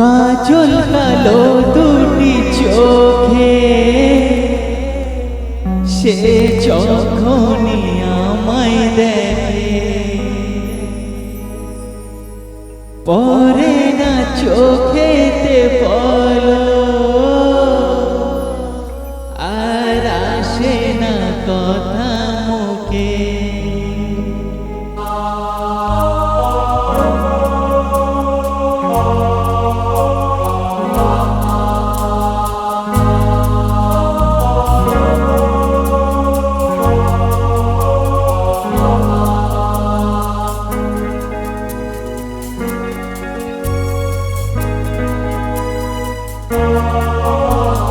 কাজল কালো দুটি চোখে। সে যখনই আমায় দেখে। পরে না চোখেতে বলো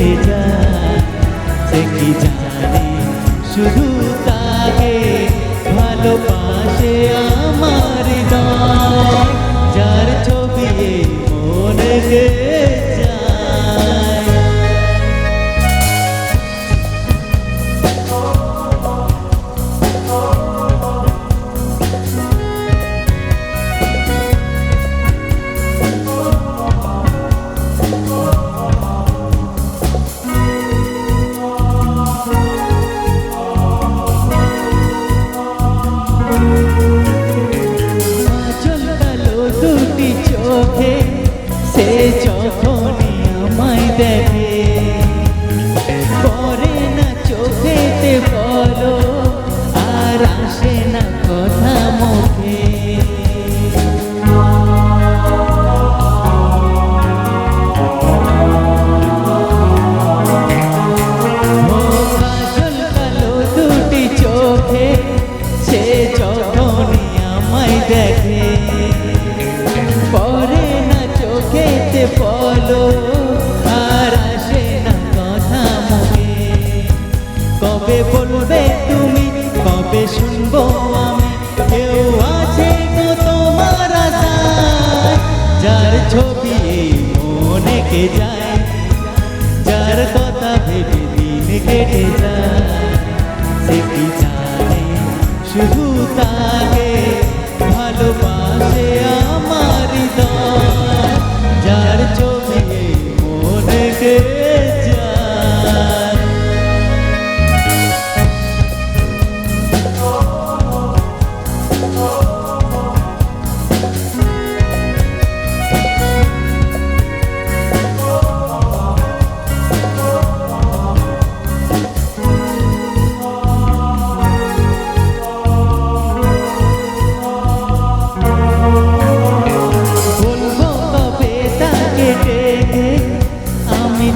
কেটে যায় সে কি জানে? শুধু তাকে ভালোবাসে আমার হৃদয়। চোখে সে যখনই আমায় দেখে, পরে না চোখেতে বলো, আর আসে না কথা মুখে। সে যখনই আমায় দেখে বলো, আর আসে না কথা মুখে। কবে বলবে তুমি, কবে শুনব আমি? কেউ আছে গো তোমার যার ছবি এই মনে কে যায় যার কথা ভেবে দিন কেটে যায়। সে কি শুধু তাকে ভালোবাসে আমার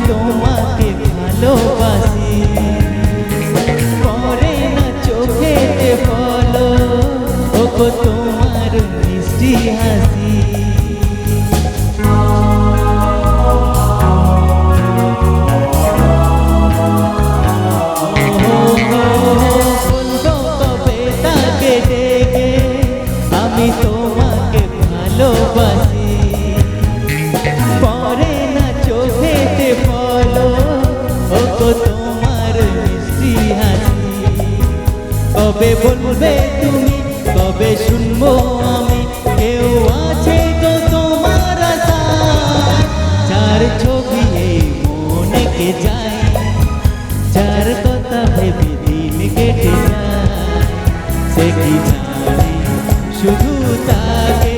তোমাকে ভালোবাসি। পরে না চোখেতে বলো ও গো তোমার মিষ্টি হাসি কবে বলবে তুমি, কবে শুনব আমি? কেউ আছে তোমার যার ছবি এই মনে কে যায়, যার কথা ভেবে দিন কেটে যায়। সে কি জানে, শুধু তাকে